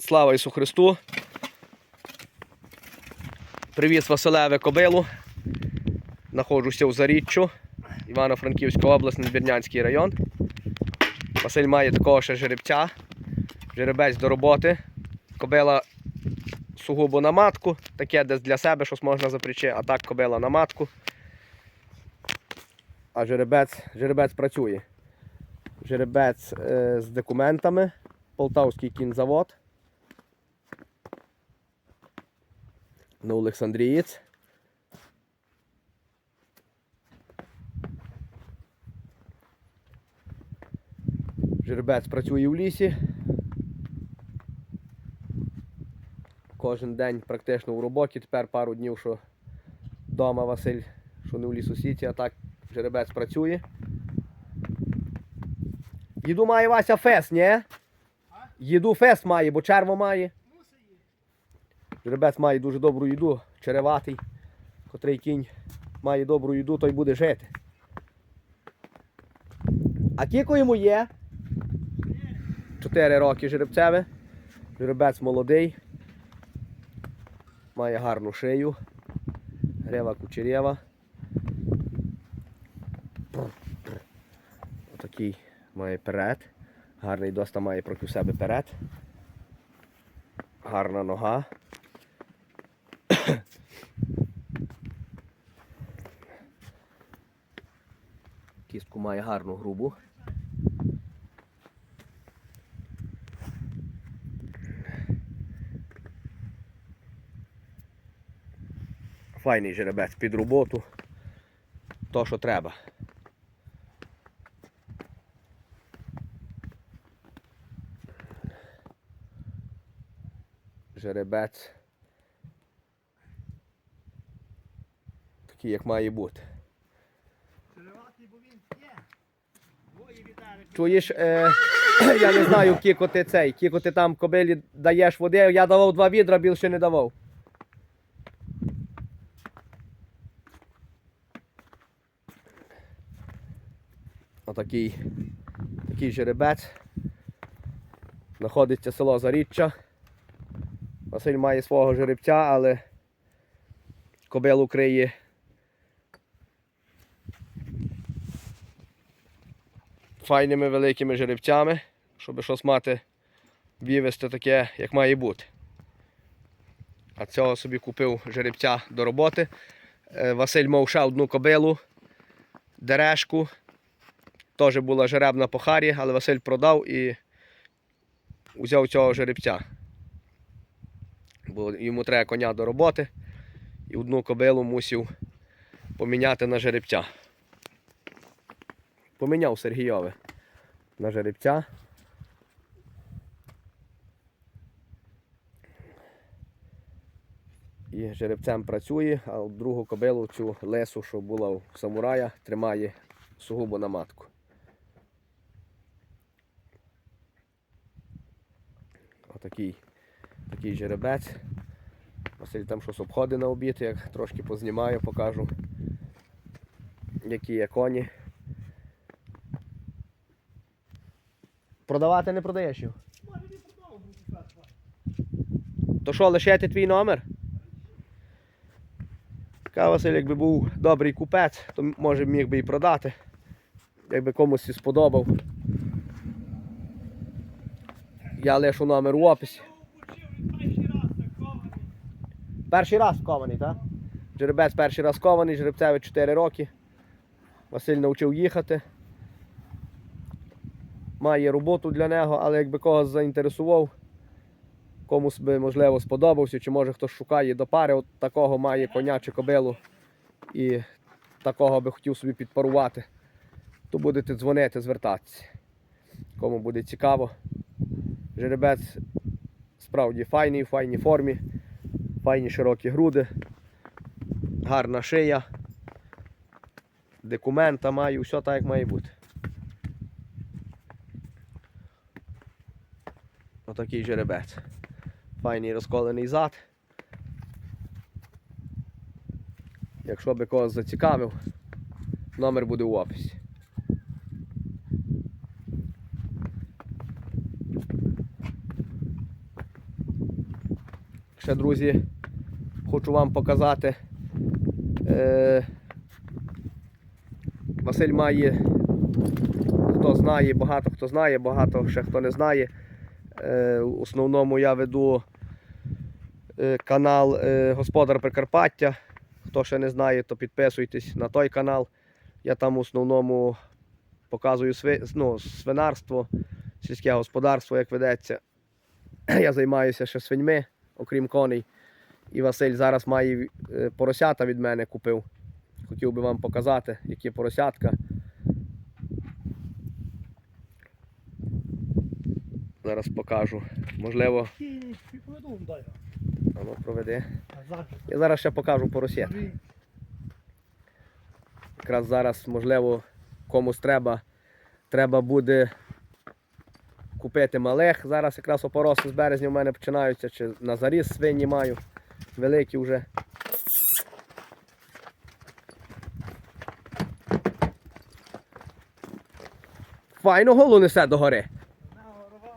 Слава Ісу Христу! Привіз Василеве кобилу. Находжуся у Заріччю, Івано-Франківська область, Надвірнянський район. Василь має такого ще жеребця. Жеребець до роботи. Кобила сугубо на матку, таке десь для себе щось можна запрячи, а так кобила на матку. А жеребець, жеребець працює. Жеребець е, з документами. Полтавський кінзавод. На Олександрієць. Жеребець працює в лісі. Кожен день практично у роботі. Тепер пару днів, що вдома Василь, що не в лісосіті, а так жеребець працює. Їду має Вася фест, ні? Їду фест має, бо черво має. Жеребець має дуже добру їду, череватий, котрий кінь має добру їду, той буде жити. А кіко йому є? Чотири роки жеребцеве. Жеребець молодий. Має гарну шию. Грева кучерєва. Отакий має перед. Гарний доста має проти себе перед. Гарна нога. Кістку має гарну грубу. Файний жеребець під роботу. То, що треба. Жеребець. Такий, як має бути. Череватий, бо він є. Двоє вітари. Чуєш, е, я не знаю, кіко ти цей, кіко ти там кобилі даєш води, я давав два відра, більше не давав. Отакий такий жеребець. Знаходиться село Заріччя. Василь має свого жеребця, але кобилу криє файними великими жеребцями, щоб щось мати вивезти таке, як має бути. А цього собі купив жеребця до роботи. Е, Василь мав ще одну кобилу, дерешку. Теж була жеребна по харі, але Василь продав і взяв цього жеребця. Бо йому треба коня до роботи. І одну кобилу мусив поміняти на жеребця. Поміняв Сергійове на жеребця. І жеребцем працює, а другу кобилу цю лесу, що була у самурая, тримає сугубо на матку. Отакий такий жеребець. Василь там щось обходи на обід, як трошки познімаю, покажу, які є коні. Продавати не продаєш його? Може він продав був. То що, лишайте твій номер? Така Василь, якби був добрий купець, то може міг би і продати. Якби комусь і сподобав. Я лишу номер у описі. Перший раз кований. Перший раз кований, так? Жеребець перший раз кований, жеребцеві 4 роки. Василь навчив їхати. Має роботу для нього, але якби когось заінтересував, комусь би можливо сподобався, чи може хтось шукає до пари, от такого має коня чи кобилу і такого би хотів собі підпарувати, то будете дзвонити, звертатися. Кому буде цікаво. Жеребець справді файний, в файній формі, файні широкі груди, гарна шия, документа маю, все так як має бути. Отакий жеребець. Файний розколений зад. Якщо би когось зацікавив, номер буде в описі. Ще, друзі, хочу вам показати. Е, Василь має, хто знає, багато хто знає, багато ще хто не знає. Е, в основному я веду е, канал е, Господар Прикарпаття. Хто ще не знає, то підписуйтесь на той канал. Я там в основному показую сви, ну, свинарство, сільське господарство, як ведеться. Я займаюся ще свиньми, окрім коней. І Василь зараз має поросята від мене купив. Хотів би вам показати, які поросятка. Зараз покажу. Можливо, воно проведе. Зараз. Я зараз ще покажу поросят. Якраз зараз, можливо, комусь треба, треба буде купити малих. Зараз якраз опороси з березня в мене починаються, чи на заріз свині маю. Великі вже. Файно голову несе догори. на голова.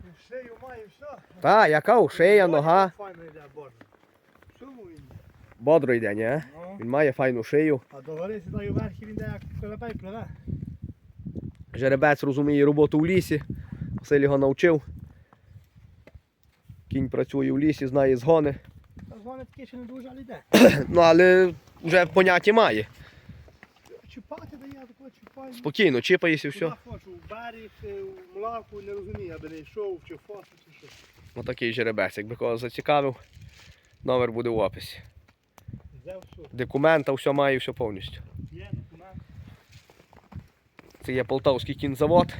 І Шию має все. Та, яка шия, нога. Файно йде, боже. Чому він? Бодро йде, ні? Ну. Він має файну шию. А до гори сідаю вверх і він йде як корабель пливе. Жеребець розуміє роботу в лісі. Василь його навчив. Кінь працює в лісі, знає згони. Та звони такі ще не дуже, але йде. Ну, але вже поняття має. Чіпати дає, такого чіпаю. Спокійно, чіпаєшся і все. Куди хочу, в берег, е, в млаку, не розумію, аби не йшов, чи фото, чи що. Отакий жеребець. Якби кого зацікавив, номер буде в описі. Документа, все має, все повністю. Є документ. Це є Полтавський кінзавод,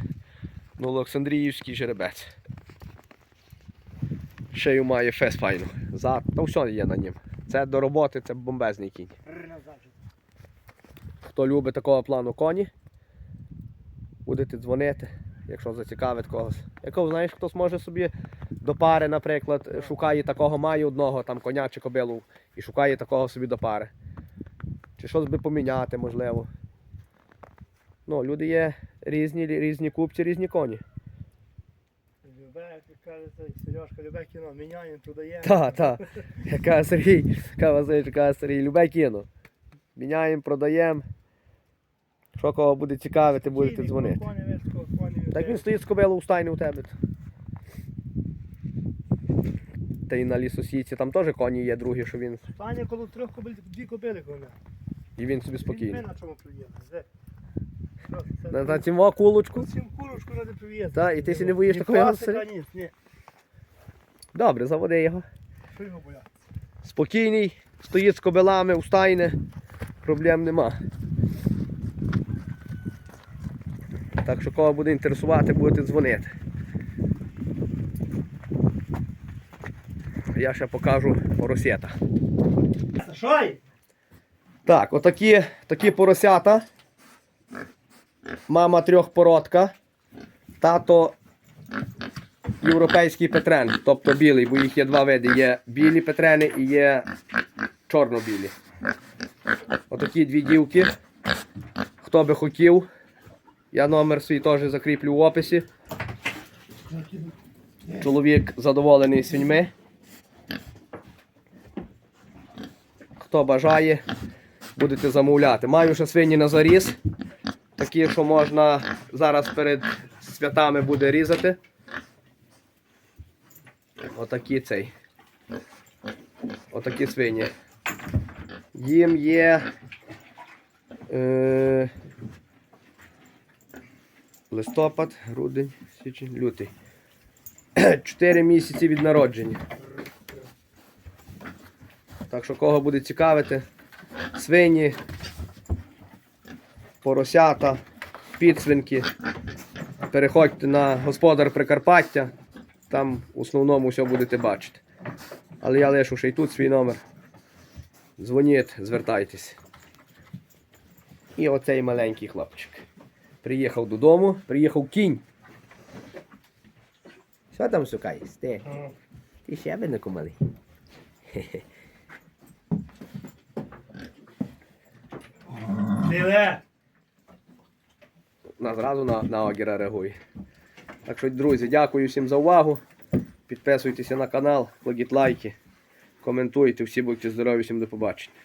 Олександріївський жеребець. Шею має фес файну. За... Та все є на нім. Це до роботи, це бомбезний кінь. Хто любить такого плану коні, будете дзвонити, якщо зацікавить когось. Якщо знаєш, хтось може собі до пари, наприклад, шукає такого, має одного там коня чи кобилу і шукає такого собі до пари. Чи щось би поміняти, можливо. Ну, люди є різні, різні купці, різні коні. Любе, як каже Сережка, любе кіно, міняємо, продаємо. Так, так. Яка Сергій, яка Сергій, любе кіно. Міняємо, продаємо. Що кого буде цікавити, будете дзвонити. Так він стоїть з кобилою у стайні у тебе. Та й на лісосіці там теж коні є другі, що він. Таня коло трьох кобиль, дві кобили коня. І він собі Він спокійний. ми на чому приїхав. Де? Що це? На, на цьому кулочку. Цим курочку ради прив'єти. Та, і ти сі не боїш такого пасика, Василя? ні, ні. Добре, заводи його. Що його бояти? Спокійний, стоїть з кобилами у стайні. Проблем нема. Так що кого буде інтересувати, будете дзвонити. Я ще покажу поросята. Так, отакі такі поросята. Мама трьохпородка. Тато європейський петрен, тобто білий, бо їх є два види. Є білі петрени і є чорно-білі. Отакі дві дівки. Хто би хотів, я номер свій теж закріплю в описі. Чоловік задоволений свиньми. Хто бажає, будете замовляти. Маю ще свині на заріз. Такі, що можна зараз перед святами буде різати. Отакі цей. Отакі свині. Їм є. Е, листопад, грудень, січень, лютий. Чотири місяці від народження. Так що кого буде цікавити, свині, поросята, підсвинки. Переходьте на господар Прикарпаття, там в основному все будете бачити. Але я лишу ще й тут свій номер. Дзвоніть, звертайтесь. І оцей маленький хлопчик. Приїхав додому, приїхав кінь. Що там шукаєш? Ти? Ти ще би малий. Диве. на, зразу на, на огіра реагує. Так що, друзі, дякую всім за увагу. Підписуйтеся на канал, кладіть лайки, коментуйте, всі будьте здорові, всім до побачення.